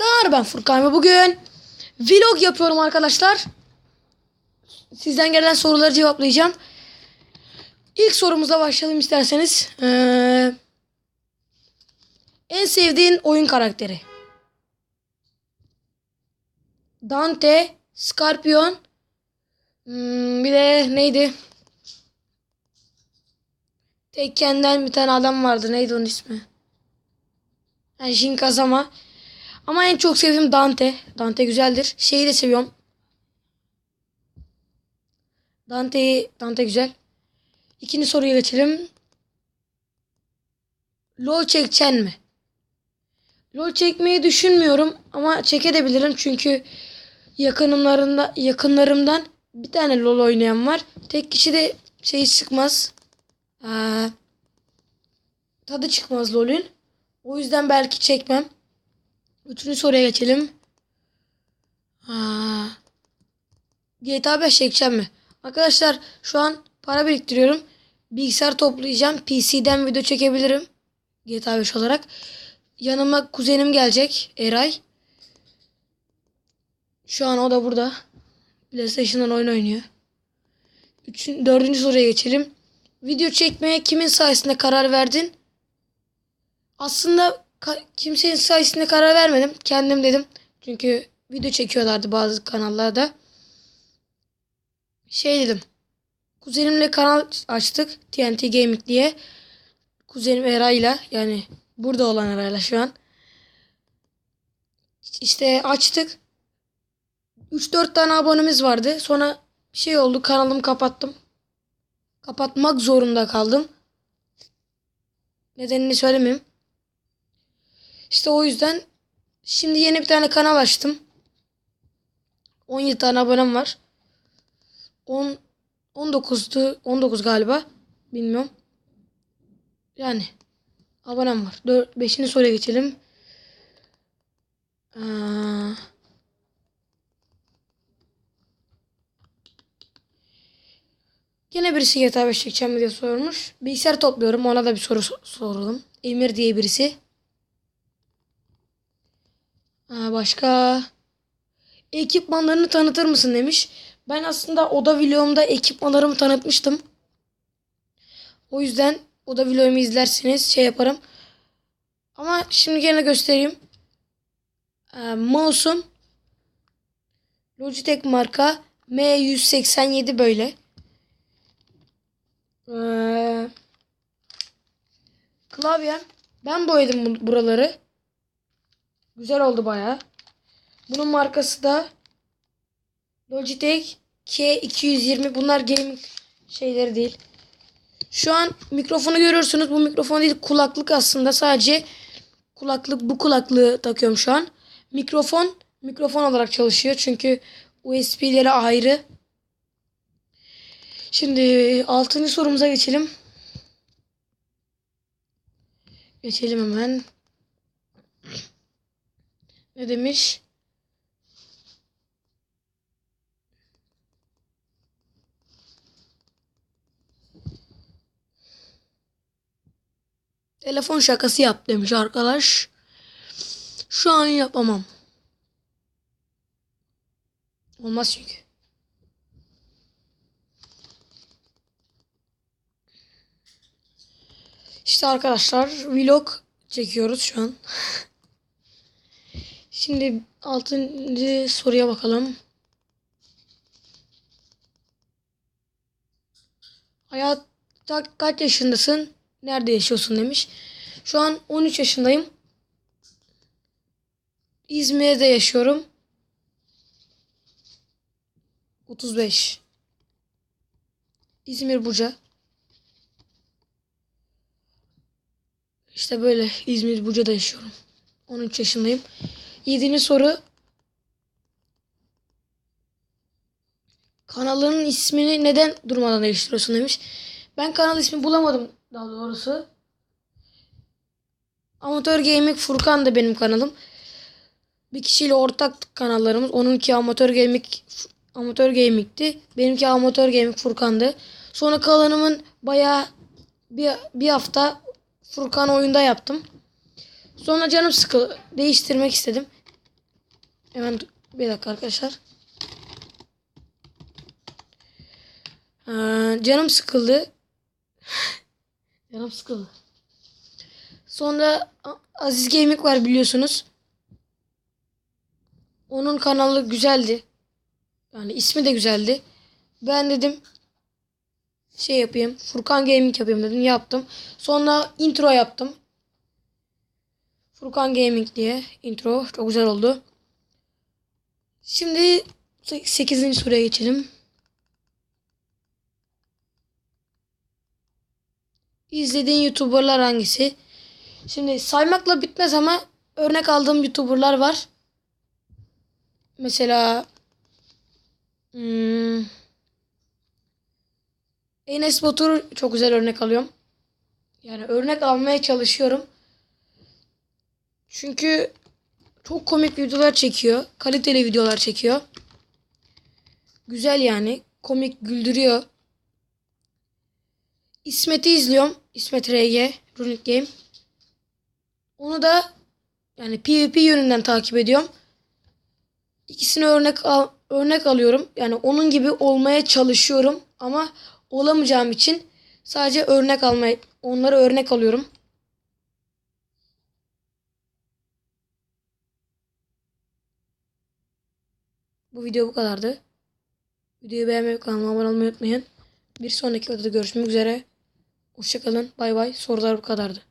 Arkadaşlar ben Furkan ve bugün vlog yapıyorum arkadaşlar. Sizden gelen soruları cevaplayacağım. İlk sorumuza başlayalım isterseniz. Ee, en sevdiğin oyun karakteri? Dante, Scorpion, hmm, bir de neydi? Tekken'den bir tane adam vardı. Neydi onun ismi? Yani Jin Kazama. Ama en çok sevdiğim Dante. Dante güzeldir. Şeyi de seviyorum. Dante'yi Dante güzel. İkinci soruya geçelim. LoL çekeceksin mi? LoL çekmeyi düşünmüyorum ama çekebilirim çünkü yakınımlarında yakınlarımdan bir tane LoL oynayan var. Tek kişi de şey çıkmaz. Ee, tadı çıkmaz LoL'ün. O yüzden belki çekmem. Üçüncü soruya geçelim. Aa, GTA 5 çekeceğim mi? Arkadaşlar şu an para biriktiriyorum. Bilgisayar toplayacağım. PC'den video çekebilirim. GTA 5 olarak. Yanıma kuzenim gelecek. Eray. Şu an o da burada. PlayStation'dan oyun oynuyor. Üçün, dördüncü soruya geçelim. Video çekmeye kimin sayesinde karar verdin? Aslında kimsenin sayesinde karar vermedim. Kendim dedim. Çünkü video çekiyorlardı bazı kanallarda. Şey dedim. Kuzenimle kanal açtık. TNT Gaming diye. Kuzenim Eray'la yani burada olan Eray'la şu an. İşte açtık. 3-4 tane abonemiz vardı. Sonra şey oldu kanalımı kapattım. Kapatmak zorunda kaldım. Nedenini söylemeyeyim. İşte o yüzden şimdi yeni bir tane kanal açtım. 17 tane abonem var. 10 19'tu 19 galiba. Bilmiyorum. Yani abonem var. 4 5. soruya geçelim. Aa, Gene birisi GTA 5 çekeceğim diye sormuş. Bilgisayar topluyorum. Ona da bir soru sor- soralım. Emir diye birisi. Ha, başka ekipmanlarını tanıtır mısın demiş. Ben aslında oda vlogumda ekipmanlarımı tanıtmıştım. O yüzden oda vlogumu izlerseniz şey yaparım. Ama şimdi gene göstereyim. Ee, mouse'um Logitech marka M187 böyle. Ee, klavyem ben boyadım bu- buraları. Güzel oldu bayağı. Bunun markası da Logitech K220. Bunlar gaming şeyleri değil. Şu an mikrofonu görüyorsunuz. Bu mikrofon değil kulaklık aslında. Sadece kulaklık bu kulaklığı takıyorum şu an. Mikrofon mikrofon olarak çalışıyor. Çünkü USB'leri ayrı. Şimdi altıncı sorumuza geçelim. Geçelim hemen. Ne demiş? Telefon şakası yap demiş arkadaş. Şu an yapamam. Olmaz çünkü. İşte arkadaşlar vlog çekiyoruz şu an. Şimdi altıncı soruya bakalım. Hayatta kaç yaşındasın? Nerede yaşıyorsun demiş. Şu an 13 yaşındayım. İzmir'de yaşıyorum. 35. İzmir Buca. İşte böyle İzmir Buca'da yaşıyorum. 13 yaşındayım. Yedinci soru. Kanalının ismini neden durmadan değiştiriyorsun demiş. Ben kanal ismi bulamadım daha doğrusu. Amatör Gaming Furkan da benim kanalım. Bir kişiyle ortak kanallarımız. Onunki Amatör Gaming Amatör Gaming'ti. Benimki Amatör Gaming Furkan'dı. Sonra kalanımın bayağı bir, bir hafta Furkan oyunda yaptım. Sonra canım sıkı değiştirmek istedim. Hemen bir dakika arkadaşlar. Ee, canım sıkıldı. canım sıkıldı. Sonra Aziz Gaming var biliyorsunuz. Onun kanalı güzeldi. Yani ismi de güzeldi. Ben dedim şey yapayım. Furkan Gaming yapayım dedim. Yaptım. Sonra intro yaptım. Furkan Gaming diye intro. Çok güzel oldu. Şimdi 8. soruya geçelim. İzlediğin YouTuber'lar hangisi? Şimdi saymakla bitmez ama örnek aldığım YouTuber'lar var. Mesela hmm, Enes Batur çok güzel örnek alıyorum. Yani örnek almaya çalışıyorum. Çünkü çok komik videolar çekiyor. Kaliteli videolar çekiyor. Güzel yani. Komik güldürüyor. İsmet'i izliyorum. İsmet RG. Runic Game. Onu da yani PvP yönünden takip ediyorum. İkisini örnek al, örnek alıyorum. Yani onun gibi olmaya çalışıyorum ama olamayacağım için sadece örnek almaya onları örnek alıyorum. Bu video bu kadardı. Videoyu beğenmeyi, kanalıma abone olmayı unutmayın. Bir sonraki videoda görüşmek üzere. Hoşçakalın. Bay bay. Sorular bu kadardı.